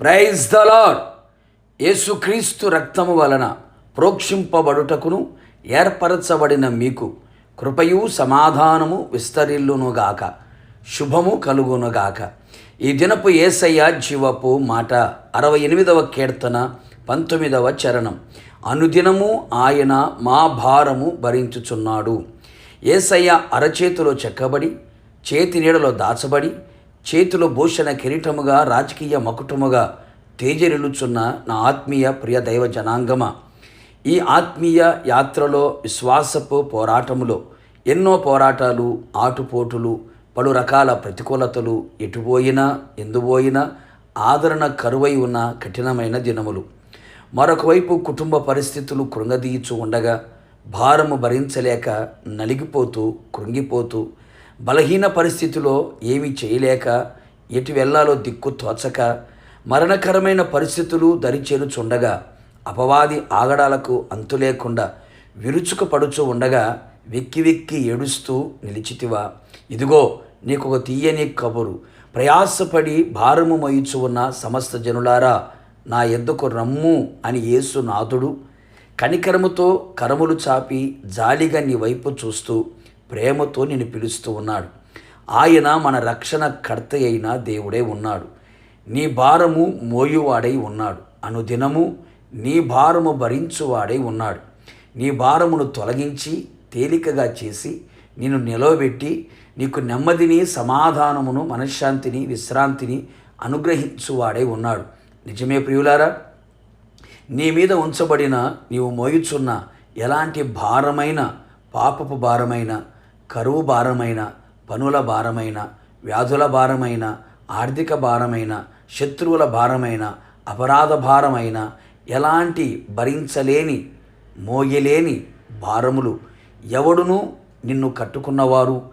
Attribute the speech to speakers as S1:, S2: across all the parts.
S1: Praise the lord యేసుక్రీస్తు రక్తము వలన ప్రోక్షింపబడుటకును ఏర్పరచబడిన మీకు కృపయు సమాధానము విస్తరిల్లునుగాక శుభము కలుగునుగాక ఈ దినపు ఏసయ్య జీవపు మాట అరవై ఎనిమిదవ కీర్తన పంతొమ్మిదవ చరణం. అనుదినము ఆయన మా భారము భరించుచున్నాడు. ఏసయ్య అరచేతిలో చెక్కబడి చేతి నీడలో దాచబడి చేతిలో భూషణ కిరీటముగా రాజకీయ మకుటముగా తేజరిలుచున్న నా ఆత్మీయ ప్రియ దైవ జనాంగమ. ఈ ఆత్మీయ యాత్రలో విశ్వాసపు పోరాటములో ఎన్నో పోరాటాలు ఆటుపోటులు పలు రకాల ప్రతికూలతలు ఎటుపోయినా ఎందుపోయినా ఆదరణ కరువై ఉన్న కఠినమైన దినములు. మరొకవైపు కుటుంబ పరిస్థితులు కృంగదీయచు ఉండగా భారము భరించలేక నలిగిపోతూ కృంగిపోతూ బలహీన పరిస్థితిలో ఏమీ చేయలేక ఎటు వెళ్ళాలో దిక్కు తోచక మరణకరమైన పరిస్థితులు దరిచేరుచుండగా అపవాది ఆగడాలకు అంతు లేకుండా విరుచుకుపడుచు ఉండగా వెక్కి వెక్కి ఏడుస్తూ నిలిచితివా. ఇదిగో నీకు ఒక తీయని కబురు. ప్రయాసపడి భారము మయుచు ఉన్న సమస్త జనులారా నా ఎద్దుకు రమ్ము అని యేసు నాథుడు కనికరముతో కరములు చాపి జాలిగా నీ వైపు చూస్తూ ప్రేమతో నిన్ను పిలుస్తూ ఉన్నాడు. ఆయన మన రక్షణ కర్త అయిన దేవుడే ఉన్నాడు. నీ భారము మోయువాడై ఉన్నాడు. అనుదినము నీ భారము భరించువాడై ఉన్నాడు. నీ భారమును తొలగించి తేలికగా చేసి నిన్ను నిలవబెట్టి నీకు నెమ్మదిని సమాధానమును మనశ్శాంతిని విశ్రాంతిని అనుగ్రహించువాడై ఉన్నాడు. నిజమే ప్రియులారా నీ మీద ఉంచబడిన నీవు మోయుచున్న ఎలాంటి భారమైన పాపపు భారమైన కరువు భారమైన పనుల భారమైన వ్యాధుల భారమైన ఆర్థిక భారమైన శత్రువుల భారమైన అపరాధ భారమైన ఎలాంటి భరించలేని మోయలేని భారములు ఎవడును నిన్ను కట్టుకున్నవారు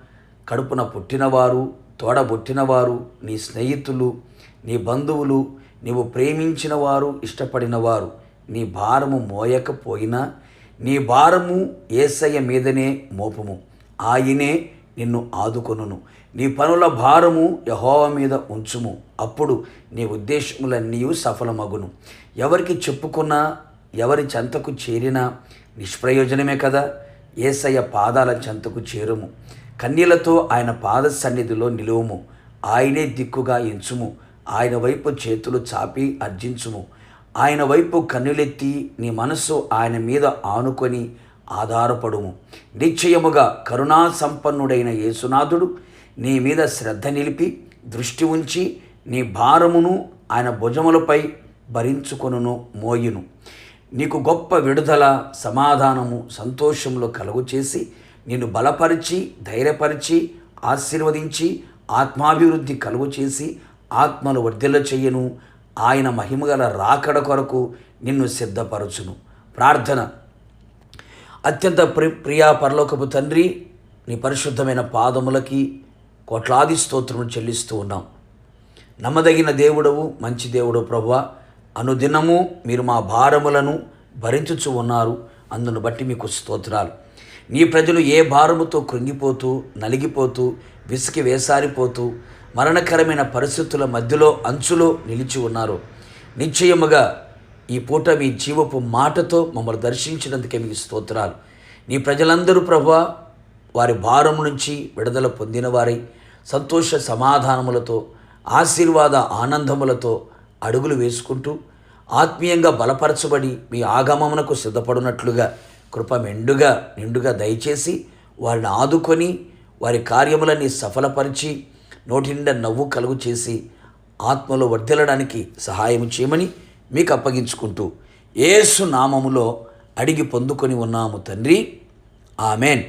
S1: కడుపున పుట్టినవారు తోడబొట్టినవారు నీ స్నేహితులు నీ బంధువులు నీవు ప్రేమించిన వారు ఇష్టపడిన వారు నీ భారము మోయకపోయినా నీ భారము ఏసయ్య మీదనే మోపము. ఆయనే నిన్ను ఆదుకొనును. నీ పనుల భారము యహోవ మీద ఉంచుము. అప్పుడు నీ ఉద్దేశములన్నీ సఫలమగును. ఎవరికి చెప్పుకున్నా ఎవరి చెంతకు చేరినా నిష్ప్రయోజనమే కదా. ఏసయ్య పాదాల చెంతకు చేరుము. కన్యలతో ఆయన పాద సన్నిధిలో నిలువుము. ఆయనే దిక్కుగా ఎంచుము. ఆయన వైపు చేతులు చాపి అర్జించుము. ఆయన వైపు కన్నులెత్తి నీ మనస్సు ఆయన మీద ఆనుకొని ఆధారపడుము. నిశ్చయముగా కరుణా సంపన్నుడైన యేసునాథుడు నీ మీద శ్రద్ధ నిలిపి దృష్టి ఉంచి నీ భారమును ఆయన భుజములపై భరించుకొనును మోయును. నీకు గొప్ప విడుదల సమాధానము సంతోషములు కలుగు చేసి నిన్ను బలపరిచి ధైర్యపరిచి ఆశీర్వదించి ఆత్మాభివృద్ధి కలుగు చేసి ఆత్మలు వర్ధిల్ల చెయ్యను ఆయన మహిమగల రాకడ కొరకు నిన్ను సిద్ధపరచును. ప్రార్థన. అత్యంత ప్రి ప్రియా పరలోకపు తండ్రి నీ పరిశుద్ధమైన పాదములకి కోట్లాది స్తోత్రము చెల్లిస్తూ ఉన్నాం. నమ్మదగిన దేవుడవు మంచి దేవుడు ప్రభువ అనుదినము మీరు మా భారములను భరించుచు ఉన్నారు అందును బట్టి మీకు స్తోత్రాలు. నీ ప్రజలు ఏ భారముతో కృంగిపోతూ నలిగిపోతూ విసికి వేసారిపోతూ మరణకరమైన పరిస్థితుల మధ్యలో అంచులో నిలిచి ఉన్నారు. నిశ్చయముగా ఈ పూట మీ జీవపు మాటతో మమ్మల్ని దర్శించినందుకే మీకు స్తోత్రాలు. నీ ప్రజలందరూ ప్రభు వారి భారం నుంచి విడుదల పొందిన వారై సంతోష సమాధానములతో ఆశీర్వాద ఆనందములతో అడుగులు వేసుకుంటూ ఆత్మీయంగా బలపరచబడి మీ ఆగమమునకు సిద్ధపడినట్లుగా కృప మెండుగా నిండుగా దయచేసి వారిని ఆదుకొని వారి కార్యములన్నీ సఫలపరిచి నోటి నిండా నవ్వు కలుగు చేసి ఆత్మలో వర్ధిల్లడానికి సహాయం చేయమని మీకు అప్పగించుకుంటూ ఏసు నామములో అడిగి పొందుకొని ఉన్నాము తండ్రి. ఆమెన్.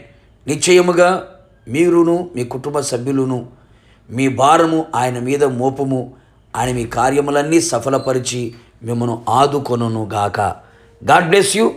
S1: నిశ్చయముగా మీరును మీ కుటుంబ సభ్యులును మీ భారము ఆయన మీద మోపము ఆయన మీ కార్యములన్నీ సఫలపరిచి మిమ్మను ఆదుకొనును గాక గాడ్ బ్లెస్ యూ.